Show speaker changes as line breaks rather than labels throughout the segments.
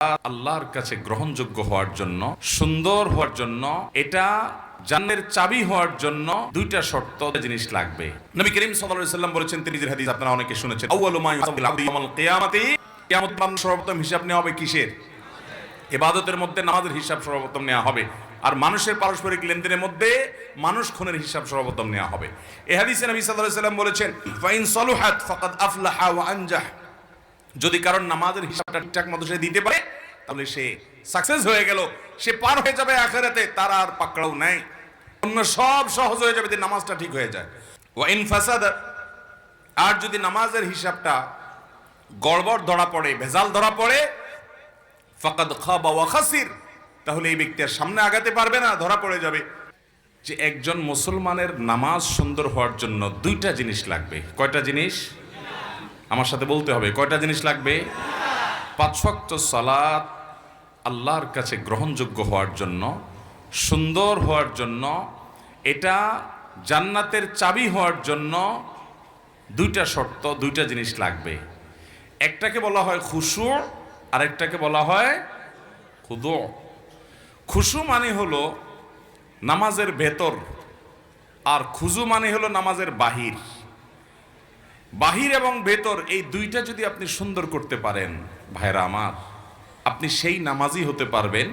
আল্লাহর কাছে গ্রহণযোগ্য হওয়ার জন্য, সুন্দর হওয়ার জন্য, এটা জান্নের চাবি হওয়ার জন্য দুইটা শর্ত জিনিস লাগবে। নবী করিম সাল্লাম বলেছেন তিনি হাদিস আপনারা অনেকে শুনেছেন কিয়ামাতি সর্বপ্রথম হিসাব নেওয়া হবে কিসের? ইবাদতের মধ্যে নামাজের হিসাব সর্বপ্রথম নেওয়া হবে। আর মানুষের পারস্পরিক লেনদেনের মধ্যে মানুষ খুনের হিসাব সর্বপ্রথম নেওয়া হবে। এ হাদিসে নবী সাল্লাম বলেছেন ফাইন সলুহাত আফলাহা ওয়া আনজাহ যদি কারণ নামাজের হিসাবটা ঠিকঠাক মতো সে দিতে পারে, তাহলে সে সাকসেস হয়ে গেল। সে পার হয়ে যাবে আখেরাতে, তার আর পাকড়াও নাই। অন্য সব সহজ হয়ে যাবে যদি নামাজটা ঠিক হয়ে যায়। ও ইন ফাসাদ, আর যদি নামাজের হিসাবটা গড়বড় ধরা পড়ে, ভেজাল ধরা পড়ে, ফাকাদ খাবা ওয়া খাসির, তাহলে এই ব্যক্তি আর সামনে আগাতে পারবে না, ধরা পড়ে যাবে। যে একজন মুসলমানের নামাজ সুন্দর হওয়ার জন্য দুইটা জিনিস লাগবে। কয়টা জিনিস? আমার সাথে বলতে হবে, কয়টা জিনিস লাগবে? পাঁচ ওয়াক্ত সালাত আল্লাহর কাছে গ্রহণযোগ্য হওয়ার জন্য, সুন্দর হওয়ার জন্য, এটা জান্নাতের চাবি হওয়ার জন্য দুইটা শর্ত, দুইটা জিনিস লাগবে। একটাকে বলা হয় খুশু আর একটাকে বলা হয় খুদু। খুশু মানে হলো নামাজের ভেতর, আর খুজু মানে হলো নামাজের বাহির। বাহির এবং ভেতর এই দুইটা যদি আপনি সুন্দর করতে পারেন ভাইরা আমার, আপনি সেই নামাজই হতে পারবেন।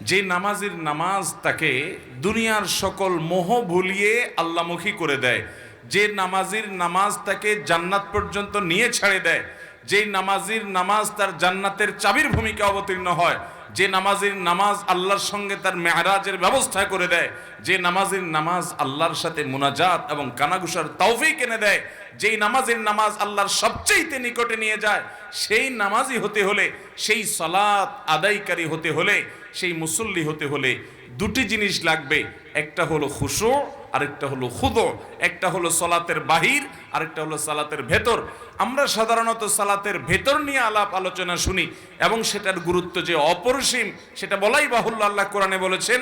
যে নামাজের নামাজ তাকে দুনিয়ার সকল মোহ ভুলিয়ে আল্লামুখী করে দেয়। যে নামাজির নামাজ তাকে জান্নাত পর্যন্ত নিয়ে ছাড়ে দেয়। যে নামাজির নামাজ তার জান্নাতের চাবির ভূমিকা অবতীর্ণ হয়। যে নামাজের নামাজ আল্লাহর সঙ্গে তার মেহরাজের ব্যবস্থা করে দেয়, যে নামাজের নামাজ আল্লাহর সাথে মুনাজাত এবং কানাগুসার তৌফিক কেনে দেয়, যেই নামাজের নামাজ আল্লাহর সবচেয়ে নিকটে নিয়ে যায়, সেই নামাজই হতে হলে, সেই সলাৎ আদায়কারী হতে হলে, সেই মুসল্লি হতে হলে দুটি জিনিস লাগবে। একটা হলো খুশু, আরেকটা হলো খুদো। একটা হলো সলাতের বাহির, আরেকটা হলো সালাতের ভেতর। আমরা সাধারণত সালাতের ভেতর নিয়ে আলাপ আলোচনা শুনি এবং সেটার গুরুত্ব যে অপরিসীম, সেটা বলাই বাহুল্য আল্লাহ কোরআনে বলেছেন,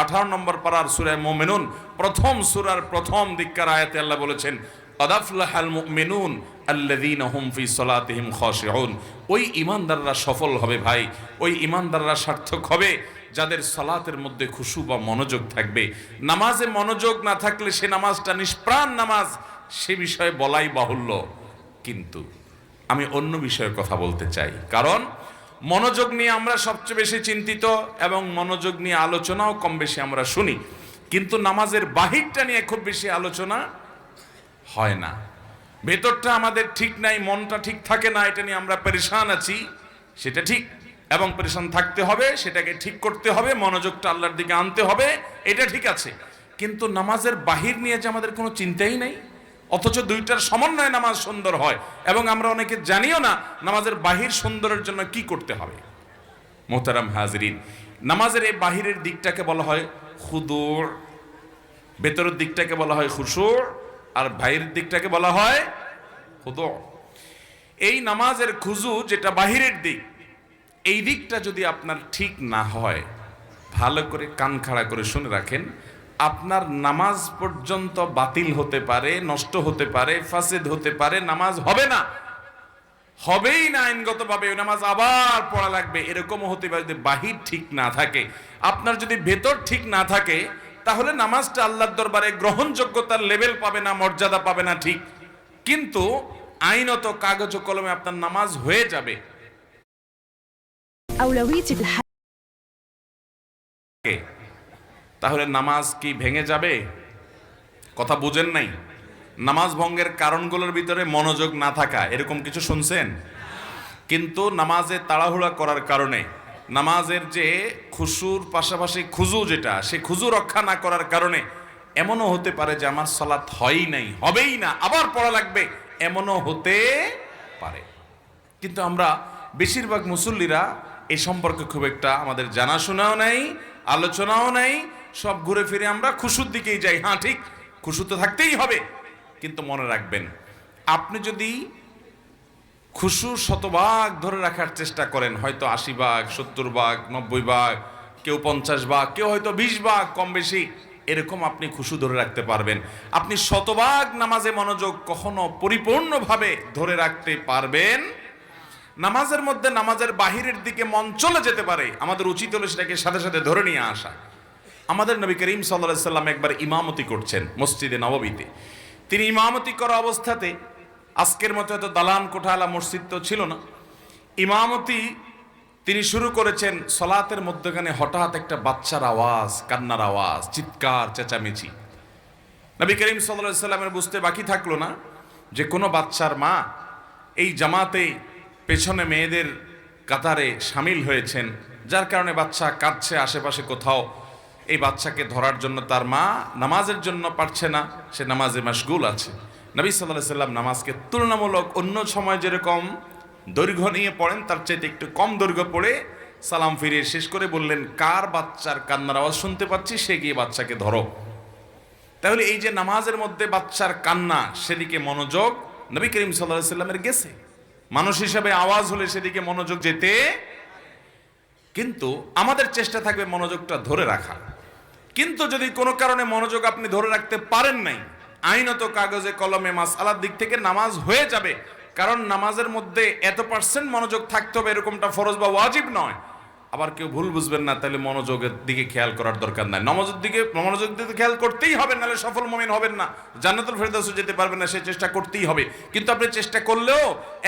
আঠারো নম্বর পাড়ার সুরায় মোমেনুন, প্রথম সুরার প্রথম দিককার আয়াতে আল্লাহ বলেছেন আল্লাযীনা হুম ফি ওই ইমানদাররা সফল হবে ভাই, ওই ইমানদাররা সার্থক হবে। যাদের সালাতের মধ্যে খুশু বা মনোযোগ থাকবে। নামাজে মনোযোগ না থাকলে সে নামাজটা নিষ্প্রাণ নামাজ, সে বিষয়ে বলাই বাহুল্য। কিন্তু আমি অন্য বিষয়ে কথা বলতে চাই। কারণ মনোযোগ নিয়ে আমরা সবচেয়ে বেশি চিন্তিত এবং মনোযোগ নিয়ে আলোচনাও কম বেশি আমরা শুনি। কিন্তু নামাজের বাহিরটা নিয়ে খুব বেশি আলোচনা হয় না। ভেতরটা আমাদের ঠিক নাই, মনটা ঠিক থাকে না, এটা নিয়ে আমরা পরেশান আছি, সেটা ঠিক। এবং পরেশান থাকতে হবে, সেটাকে ঠিক করতে হবে, মনোযোগটা আল্লাহর দিকে আনতে হবে, এটা ঠিক আছে। কিন্তু নামাজের বাহির নিয়ে যে আমাদের কোনো চিন্তাই নেই, অথচ দুইটার সমন্বয়ে নামাজ সুন্দর হয়, এবং আমরা অনেকে জানিও না নামাজের বাহির সুন্দরের জন্য কি করতে হবে। মোহতারাম হাজরিন, নামাজের এই বাহিরের দিকটাকে বলা হয় খুদুর, ভেতরের দিকটাকে বলা হয় খুশুর, আর বাইরের দিকটাকে বলা হয় খুদু এই নামাজের খুজু যেটা বাহিরের দিক এই দিকটা যদি আপনার ঠিক না হয়, ভালো করে কান খাড়া করে শুনে রাখেন, আপনার নামাজ পর্যন্ত বাতিল হতে পারে, নষ্ট হতে পারে, ফাসেদ হতে পারে, নামাজ হবে না। হবেই না আইনগতভাবে, ওই নামাজ আবার পড়া লাগবে, এরকমও হতে পারে যদি বাহির ঠিক না থাকে। আপনার যদি ভেতর ঠিক না থাকে, তাহলে নামাজটা আল্লাহর দরবারে গ্রহণযোগ্যতার লেভেল পাবে না, মর্যাদা পাবে না ঠিক। কিন্তু আইনত কাগজ কলমে আপনার নামাজ হয়ে যাবে।
أولويتي في الحياة
কে? তাহলে নামাজ কি ভেঙে যাবে কথা বুঝেন নাই নামাজ ভঙ্গের কারণগুলোর ভিতরে মনোযোগ না থাকা এরকম কিছু শুনছেন কিন্তু নামাজে তাড়াহুড়া করার কারণে নামাজের যে খুশুর পাশাপাশি খুজু যেটা সে খুজু রক্ষা না করার কারণে এমনও হতে পারে যে আমার সলাৎ হয়ই নাই হবেই না আবার পড়া লাগবে এমনও হতে পারে কিন্তু আমরা বেশিরভাগ মুসল্লিরা এই সম্পর্কে খুব একটা আমাদের জানাশোনাও নাই, আলোচনাও নাই, সব ঘুরে ফিরে আমরা খুশুর দিকেই যাই। হ্যাঁ ঠিক, খুশু তো থাকতেই হবে, কিন্তু মনে রাখবেন, আপনি যদি খুশু শতভাগ ধরে রাখার চেষ্টা করেন, হয়তো আশি ভাগ, সত্তর ভাগ, নব্বই ভাগ, কেউ পঞ্চাশ ভাগ, কেউ হয়তো বিশ ভাগ, কম বেশি, এরকম আপনি খুশু ধরে রাখতে পারবেন। আপনি শতভাগ নামাজে মনোযোগ কখনো পরিপূর্ণভাবে ধরে রাখতে পারবেন নামাজের মধ্যে নামাজের বাহিরের দিকে মন চলে যেতে পারে, আমাদের উচিত হলো সেটাকে সাথে সাথে ধরে নিয়ে আসা। আমাদের নবী করিম সাল্লাহ সাল্লাম একবার ইমামতি করছেন মসজিদে নববীতে। তিনি ইমামতি করা অবস্থাতে, আজকের মতো এত দালান কোঠালা মসজিদ তো ছিল না, ইমামতি তিনি শুরু করেছেন সলাতের মধ্যখানে হঠাৎ একটা বাচ্চার আওয়াজ, কান্নার আওয়াজ, চিৎকার, চেঁচামেচি। নবী করিম সাল্লাহ সাল্লামের বুঝতে বাকি থাকল না যে কোনো বাচ্চার মা এই জামাতে পেছনে মেয়েদের কাতারে সামিল হয়েছেন, যার কারণে বাচ্চা কাঁদছে আশেপাশে কোথাও। এই বাচ্চাকে ধরার জন্য তার মা নামাজের জন্য পারছে না, সে নামাজে মাসগুল আছে। নবী সাল্লাহ সাল্লাম নামাজকে তুলনামূলক অন্য সময় যেরকম দৈর্ঘ্য নিয়ে পড়েন, তার চাইতে একটু কম দৈর্ঘ্য পড়ে সালাম ফিরিয়ে শেষ করে বললেন, কার বাচ্চার কান্নার আওয়াজ শুনতে পাচ্ছি? সে গিয়ে বাচ্চাকে ধরো। তাহলে এই যে নামাজের মধ্যে বাচ্চার কান্না, সেদিকে মনোযোগ নবী করিম সাল্লাহ সাল্লামের গেছে। মানুষ হিসাবে আওয়াজ হলে সেদিকে মনোযোগ যেতে, কিন্তু আমাদের চেষ্টা থাকবে মনোযোগটা ধরে রাখা। কিন্তু যদি কোনো কারণে মনোযোগ আপনি ধরে রাখতে পারেন নাই, আইনত কাগজে, কলমে মাস আলার দিক থেকে নামাজ হয়ে যাবে। কারণ নামাজের মধ্যে এত পার্সেন্ট মনোযোগ থাকতে হবে এরকমটা ফরজ বা ওয়াজিব নয়। আবার কেউ ভুল বুঝবেন না, তাহলে মনোযোগের দিকে খেয়াল করার দরকার নাই। নমাজের দিকে, মনোযোগ দিকে খেয়াল করতেই হবে, নাহলে সফল মমিন হবেন না। জান্নাতুল ফেরদাসে যেতে পারবেন না, সে চেষ্টা করতেই হবে। কিন্তু আপনি চেষ্টা করলেও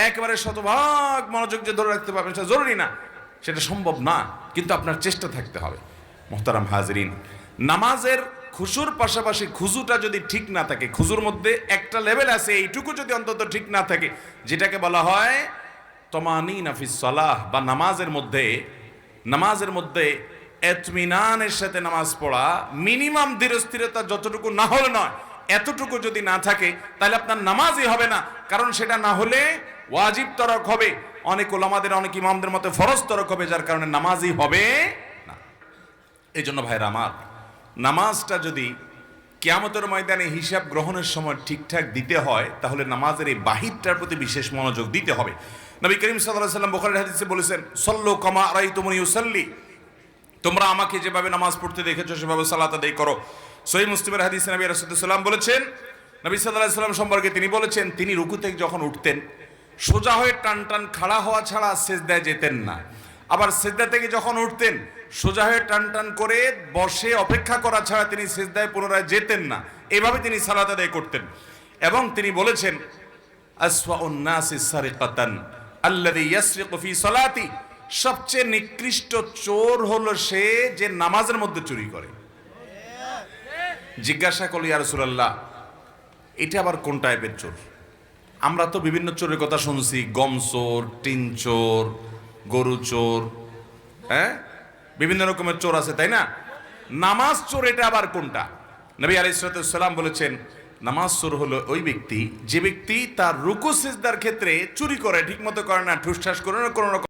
একেবারে শতভাগ মনোযোগ যে ধরে রাখতে পারবেন, সেটা জরুরি না। সেটা সম্ভব না, কিন্তু আপনার চেষ্টা থাকতে হবে। মোহতারাম হাজরিন, নামাজের খুশুর পাশাপাশি খুজুটা যদি ঠিক না থাকে, খুজুর মধ্যে একটা লেভেল আছে, এইটুকু যদি অন্তত ঠিক না থাকে, যেটাকে বলা হয় তমানি নাফিস সালাহ বা নামাজের মধ্যে নামাজের মধ্যে এতমিনানের সাথে নামাজ পড়া মিনিমাম ধীরস্থিরতা যতটুকু না হলে নয়, এতটুকু যদি না থাকে, তাহলে আপনার নামাজই হবে না। কারণ সেটা না হলে ওয়াজিব তরক হবে। অনেক ওলামাদের, অনেক ইমামদের মতে ফরজ তরক হবে, যার কারণে নামাজই হবে না। এই জন্য ভাইরা আমার, নামাজটা যদি কেয়ামতের ময়দানে হিসাব গ্রহণের সময় ঠিকঠাক দিতে হয়, তাহলে নামাজের এই বাহিরটার প্রতি বিশেষ মনোযোগ দিতে হবে। নবী করিম সাল্লাম বোখারি হাদিসে বলেছেন, সল্লো কমা আরাই তুমি ইউসাল্লি। তোমরা আমাকে যেভাবে নামাজ পড়তে দেখেছ, সেভাবে সালাত আদায় করো। সহি মুসলিমের হাদিস নবী রাসুদুল্লাম বলেছেন, নবী সাল্লাম সম্পর্কে তিনি বলেছেন, তিনি রুকু থেকে যখন উঠতেন, সোজা হয়ে টান টান খাড়া হওয়া ছাড়া সেজদায় যেতেন না। আবার সেজদা থেকে যখন উঠতেন, সোজা হয়ে টান টান করে বসে অপেক্ষা করা ছাড়া তিনি সেজদায় পুনরায় যেতেন না। এভাবে তিনি সালাত আদায় করতেন। এবং তিনি বলেছেন আসওয়াউন নাসি সারিকাতান। আল্লাযী ইয়াসরিকু ফি সালাতি। সবচেয়ে নিকৃষ্ট চোর হলো সে যে নামাজের মধ্যে চুরি করে। জিজ্ঞাসা করলি, ইয়া রাসূলুল্লাহ, এটা আবার কোন টাইপের চোর? আমরা তো বিভিন্ন চোরের কথা শুনছি, গম চোর, টিন চোর, গরু চোর হ্যাঁ? বিভিন্ন রকমের চোর আছে, তাই না? নামাজ চোর এটা আবার কোনটা? নবী আলাইসালাম বলেছেন নামাজ সুর হলো ওই ব্যক্তি, যে ব্যক্তি তার রুকু, সিজদার ক্ষেত্রে চুরি করে, ঠিকমতো করে না, ঠুসঠাস করে না, কোনো রকম